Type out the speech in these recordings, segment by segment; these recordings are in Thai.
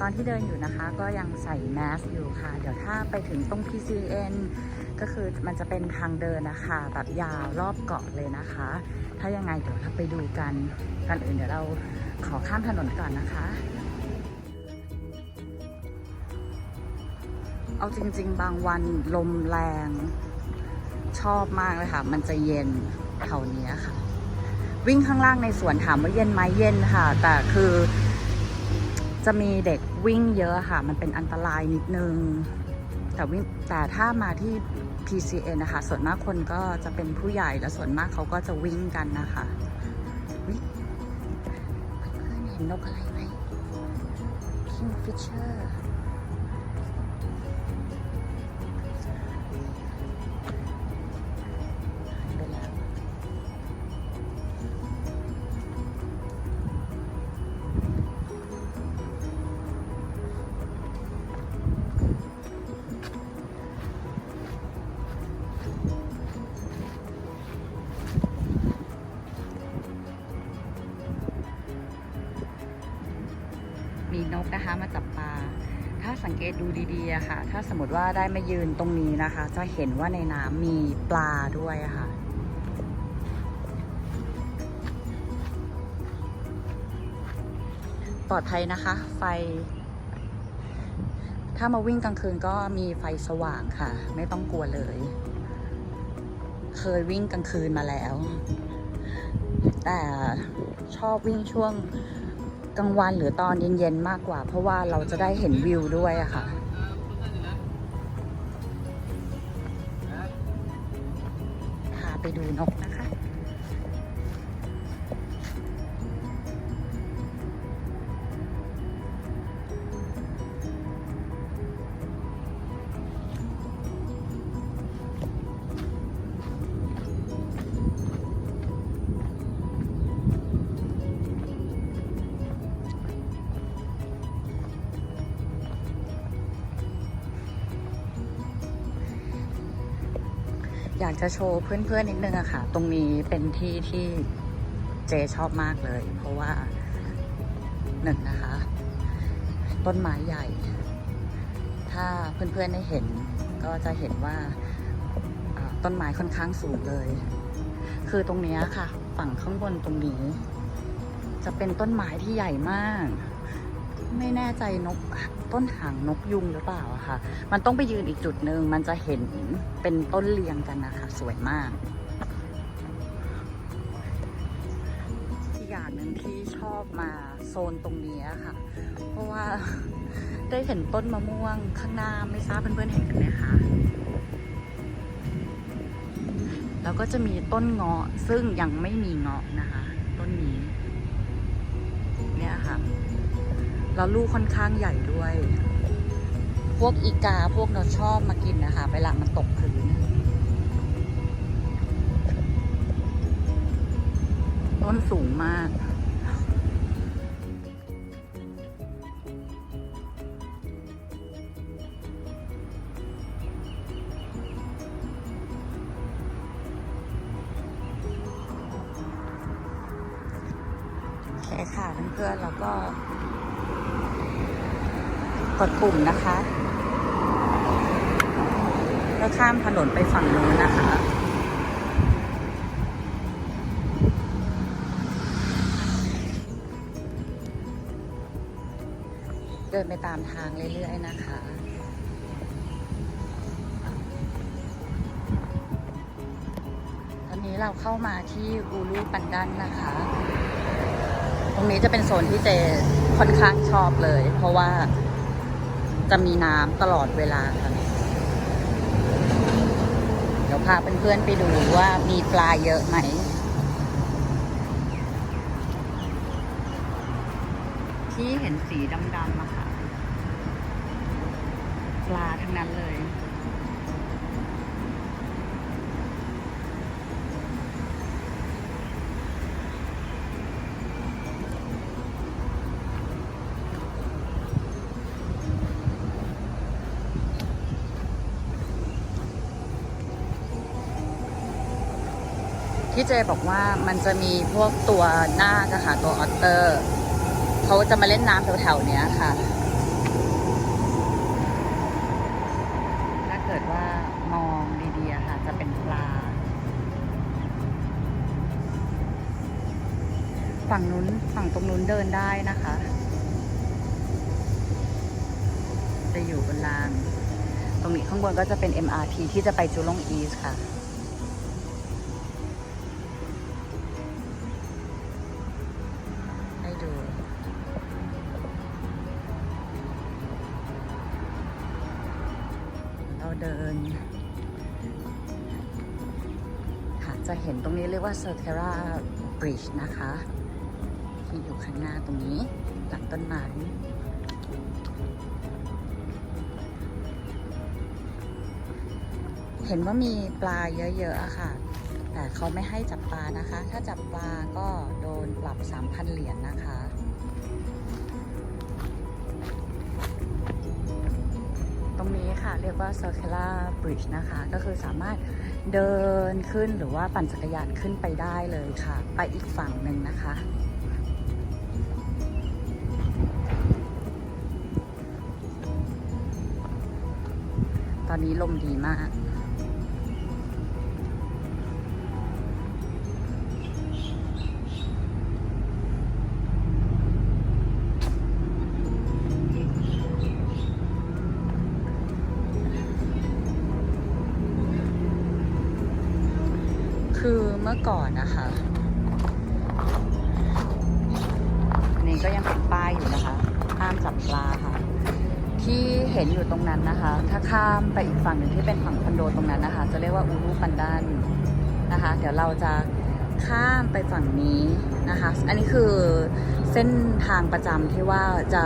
ตอนที่เดินอยู่นะคะ ก็ยังใส่แมสอยู่ค่ะ เดี๋ยวถ้าไปถึงตรง PCN ก็คือมันจะเป็นทางเดินนะคะแบบยาวรอบเกาะเลยนะคะ ถ้ายังไงเดี๋ยวเราไปดูกันกันอื่นเดี๋ยวเราขอข้ามถนนก่อนนะคะ เอาจริง ๆ บางวันลมแรงชอบมากเลยค่ะ มันจะเย็นแถวนี้ค่ะ วิ่งข้างล่างในสวนถามว่าเย็นไหมเย็นค่ะ แต่คือ จะมีเด็กวิ่งเยอะค่ะ มันเป็นอันตรายนิดนึง แต่วิ่งแต่ถ้ามาที่ PCN นะคะ ส่วนมากคนก็จะเป็นผู้ใหญ่และส่วนมากเขาก็จะวิ่งกันนะคะเพื่อนเห็นนกอะไรไหม Kingfisher นะคะมาจับปลา ถ้าสังเกตดูดีๆอะค่ะ ถ้าสมมติว่าได้มายืนตรงนี้นะคะ จะเห็นว่าในน้ำมีปลาด้วยะค่ะ ปลอดภัยนะคะ ไฟ ถ้ามาวิ่งกลางคืนก็มีไฟสว่างค่ะ ไม่ต้องกลัวเลย เคยวิ่งกลางคืนมาแล้ว แต่ชอบวิ่งช่วง กลางวันหรือตอนเย็นๆมากกว่า เพราะว่าเราจะได้เห็นวิวด้วยอะค่ะพาไปดูนกนะ อยากจะโชว์เพื่อนๆนิดนึงอะค่ะ ตรงนี้เป็นที่ที่เจชอบมากเลย เพราะว่าหนึ่งนะคะ ต้นไม้ใหญ่ ถ้าเพื่อนๆได้เห็นก็จะเห็นว่าต้นไม้ค่อนข้างสูงเลย คือตรงนี้ค่ะ ฝั่งข้างบนตรงนี้ จะเป็นต้นไม้ที่ใหญ่มาก ไม่แน่ใจนก ต้นหางนกยุงหรือเปล่าอะค่ะ มันต้องไปยืนอีกจุดหนึ่งมันจะเห็นเป็นต้นเรียงกันนะคะ สวยมากอีกอย่างหนึ่งที่ชอบมาโซนตรงนี้อะค่ะ เพราะว่าได้เห็นต้นมะม่วงข้างหน้าไม่ทราบเพื่อนๆเห็นกันไหมคะแล้วก็จะมีต้นเงาะซึ่งยังไม่มีเงาะนะคะ ต้นนี้ เนี่ยค่ะ แล้วลูกค่อนข้างใหญ่ด้วย พวกอีกาพวกเราชอบมากินนะคะ เวลามันตกพื้นต้นสูงมากโอเคค่ะเพื่อนๆแล้วก็ กดปุ่มนะคะแล้วข้ามถนนไปฝั่งนู้นนะคะเดินไปตามทางเรื่อยๆนะคะ ตอนนี้เราเข้ามาที่อูลูปันดันนะคะ ตรงนี้จะเป็นโซนที่เจค่อนข้างชอบเลย เพราะว่า จะมีน้ำตลอดเวลาค่ะ เดี๋ยวพาเพื่อนๆไปดูว่ามีปลาเยอะไหมที่เห็นสีดำๆอะค่ะ ปลาทั้งนั้นเลย พี่เจบอกว่ามันจะมีพวกตัวนาคอค่ะ ตัวออตเตอร์เขาจะมาเล่นน้ำแถวๆนี้ค่ะ ถ้าเกิดว่ามองดีๆค่ะ จะเป็นปลา ฝั่งนู้นฝั่งตรงนู้นเดินได้นะคะ จะอยู่บนราง ตรงนี้ข้างบนก็จะเป็น MRT ที่จะไปจุลงอีสค่ะ นตรงนี้เรียกว่า c i r c u l a Bridge นะคะ ที่อยู่ข้างหน้าตรงนี้ หลังต้นไม้เห็นว่ามีปลาเยอะๆอะค่ะ แต่เขาไม่ให้จับปลานะคะ ถ้าจับปลาก็โดนปรับ 3,000 เหรียญนะคะ ตรงนี้ค่ะเรียกว่า Circular Bridge นะคะ ก็คือสามารถ เดินขึ้นหรือว่าปั่นจักรยานขึ้นไปได้เลยค่ะ ไปอีกฝั่งหนึ่งนะคะ ตอนนี้ลมดีมาก คือเมื่อก่อนนะคะอันนี้ก็ยังเป็นป้ายอยู่นะคะ ห้ามจับปลาค่ะ ที่เห็นอยู่ตรงนั้นนะคะ ถ้าข้ามไปอีกฝั่งหนึ่งที่เป็นฝั่งคอนโดตรงนั้นนะคะ จะเรียกว่าอูรุปันดันนะคะ เดี๋ยวเราจะข้ามไปฝั่งนี้นะคะ อันนี้คือเส้นทางประจำที่ว่าจะ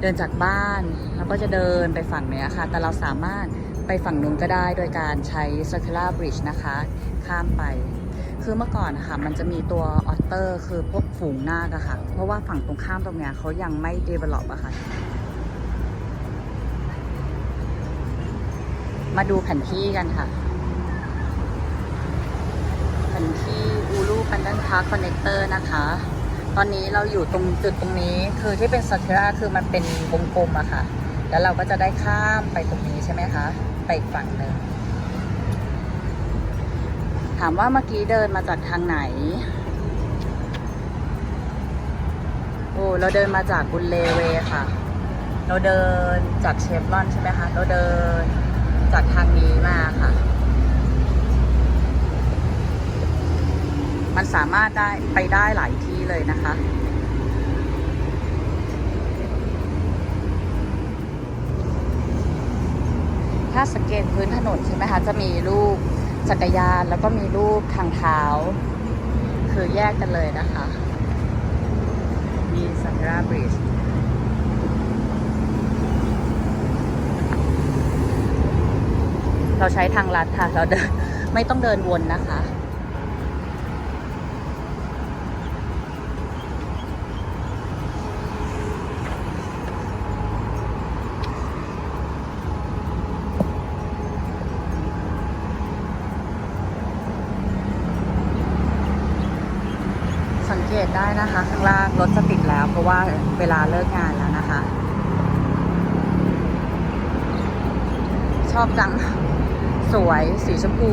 เดินจากบ้าน แล้วก็จะเดินไปฝั่งเนี้ยค่ะ แต่เราสามารถ ไปฝั่งนู้นก็ได้โดยการใช้ circular bridge นะคะ ข้ามไป คือเมื่อก่อนนะคะมันจะมีตัวออตเตอร์คือพวกฝูงนาคอะค่ะ เพราะว่าฝั่งตรงข้ามตรงเนี้ยเขายังไม่ develop อะค่ะ มาดูแผนที่กันค่ะ แผนที่อูลูปันดันพาร์คคอนเนคเตอร์นะคะตอนนี้เราอยู่ตรงจุดตรงนี้คือที่เป็นสั r ราคือมันเป็นวงกลมอะค่ะ แล้วเราก็จะได้ข้ามไปตรงนี้ใช่ไหมคะ ไปฝั่งหนึ่งถามว่าเมื่อกี้เดินมาจากทางไหน โอ้เราเดินมาจากบุลเลเวค่ะ เราเดินจากเชฟรอนใช่ไหมคะ เราเดินจากทางนี้มาค่ะ มันสามารถได้ไปได้หลายที่เลยนะคะ ถ้าสังเกตพื้นถนนใช่ไหมคะ จะมีรูปจักรยานแล้วก็มีรูปทางเท้า คือแยกกันเลยนะคะมีสันราบริดจ์เราใช้ทางลัดค่ะ เราเดินไม่ต้องเดินวนนะคะ ว่าเวลาเลิกงานแล้วนะคะ ชอบจัง สวยสีชมพู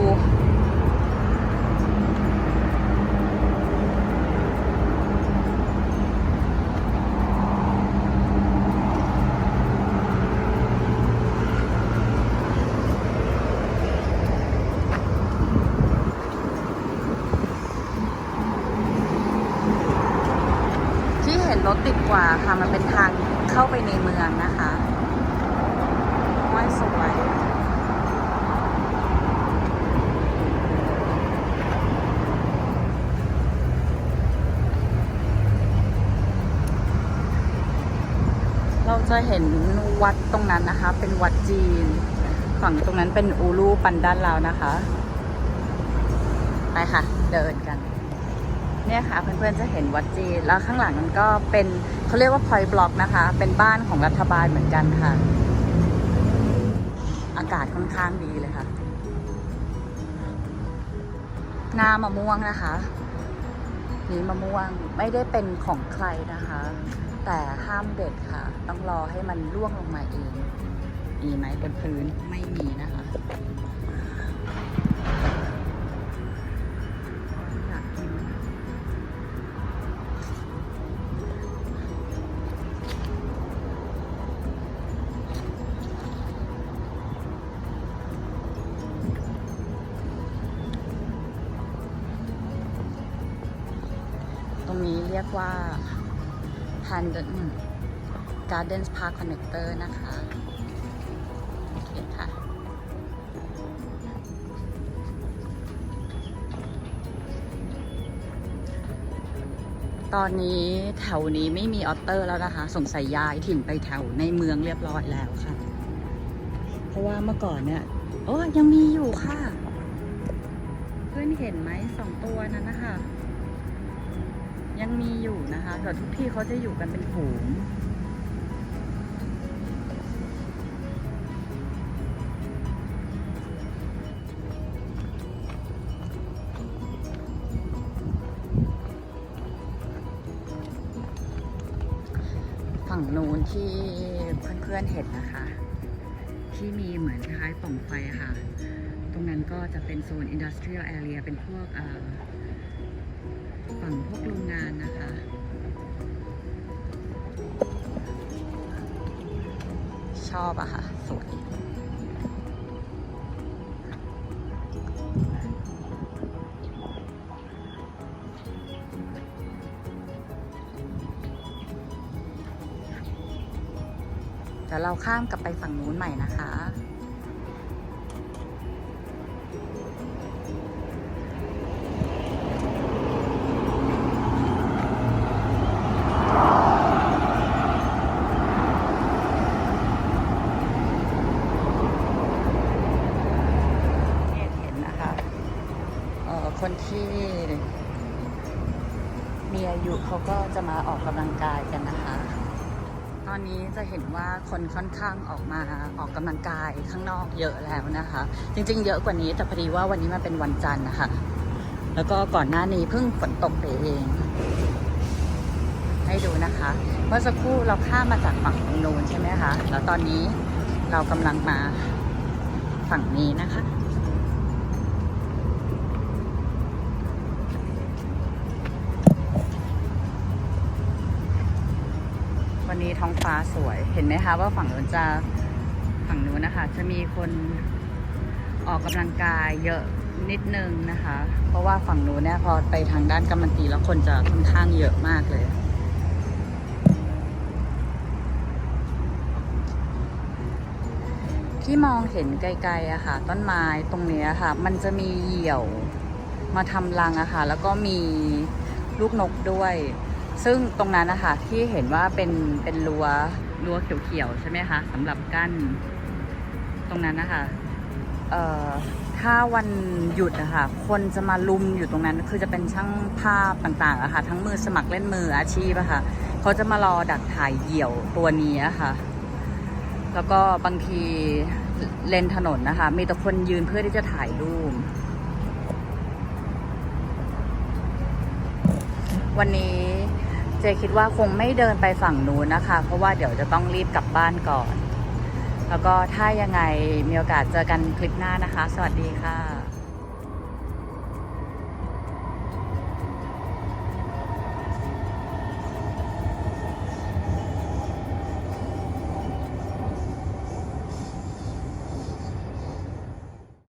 ที่เห็นรถติดกว่าค่ะ มันเป็นทางเข้าไปในเมืองนะคะไม่สวยเราจะเห็นวัดตรงนั้นนะคะ เป็นวัดจีน ฝั่งตรงนั้นเป็นอูรูปันด้านเรานะคะ ไปค่ะ เดินกัน เนี่ยค่ะเพื่อนๆจะเห็นวัดจีนแล้วข้างหลังนั้นก็เป็นเขาเรียกว่าพอยบล็อกนะคะ เป็นบ้านของรัฐบาลเหมือนกันค่ะ อากาศค่อนข้างดีเลยค่ะหน้ามะม่วงนะคะนี่มะม่วงไม่ได้เป็นของใครนะคะ แต่ห้ามเด็ดค่ะ ต้องรอให้มันร่วงลงมาเอง มีไหมบนพื้นไม่มีนะคะ รงนี้เรียกว่า Handen Gardens Park Connector นะคะ โอเคค่ะ ตอนนี้แถวนี้ไม่มีออตเตอร์แล้วนะคะ สงสัยย้ายถิ่นไปแถวในเมืองเรียบร้อยแล้วค่ะ เพราะว่าเมื่อก่อนเนี่ยโอ้ยังมีอยู่ค่ะ เพื่อนเห็นไหมสองตัวนั้นนะคะ ยังมีอยู่นะคะแต่ทุกที่เขาจะอยู่กันเป็นฝูงฝั่งนู้นที่เพื่อนๆเห็นนะคะ ที่มีเหมือนคล้ายปล่องไฟค่ะ ตรงนั้นก็จะเป็นโซน industrial area เป็นพวกเอ่อ ฝั่งพวกโรงงานนะคะ ชอบอะค่ะ สวยเดี๋ยวเราข้ามกลับไปฝั่งนู้นใหม่นะคะ เห็นว่าคนค่อนข้างออกมาออกกำลังกายข้างนอกเยอะแล้วนะคะ จริง ๆ เยอะกว่านี้แต่พอดีว่าวันนี้มันเป็นวันจันทร์นะคะ แล้วก็ก่อนหน้านี้เพิ่งฝนตกไปเอง ให้ดูนะคะ เมื่อสักครู่เราข้ามมาจากฝั่งตรงโน้นใช่ไหมคะแล้วตอนนี้เรากำลังมาฝั่งนี้นะคะ นี้ท้องฟ้าสวย เห็นไหมคะว่าฝั่งนู้นจะฝั่งนู้นนะคะ จะมีคนออกกำลังกายเยอะนิดนึงนะคะ เพราะว่าฝั่งนู้นเนี่ยพอไปทางด้านกำมันตีแล้วคนจะค่อนข้างเยอะมากเลยที่มองเห็นไกลๆอะค่ะ ต้นไม้ตรงนี้ค่ะ มันจะมีเหยี่ยวมาทำรังอะค่ะ แล้วก็มีลูกนกด้วย ซึ่งตรงนั้นนะคะที่เห็นว่าเป็นเป็นรั้วรั้วเขียวๆใช่ไหมคะสำหรับกั้นตรงนั้นนะคะเอ่อถ้าวันหยุดอะคะคนจะมาลุมอยู่ตรงนั้น คือจะเป็นช่างภาพต่างๆอะค่ะทั้งมือสมัครเล่นมืออาชีพอะค่ะเขาจะมารอดักถ่ายเหยี่ยวตัวนี้อะค่ะ แล้วก็บางทีเลนถนนนะคะ มีแต่คนยืนเพื่อที่จะถ่ายรูปวันนี้ เจคิดว่าคงไม่เดินไปฝั่งนู้นนะคะ เพราะว่าเดี๋ยวจะต้องรีบกลับบ้านก่อน แล้วก็ถ้ายังไงมีโอกาสเจอกันคลิปหน้านะคะ สวัสดีค่ะ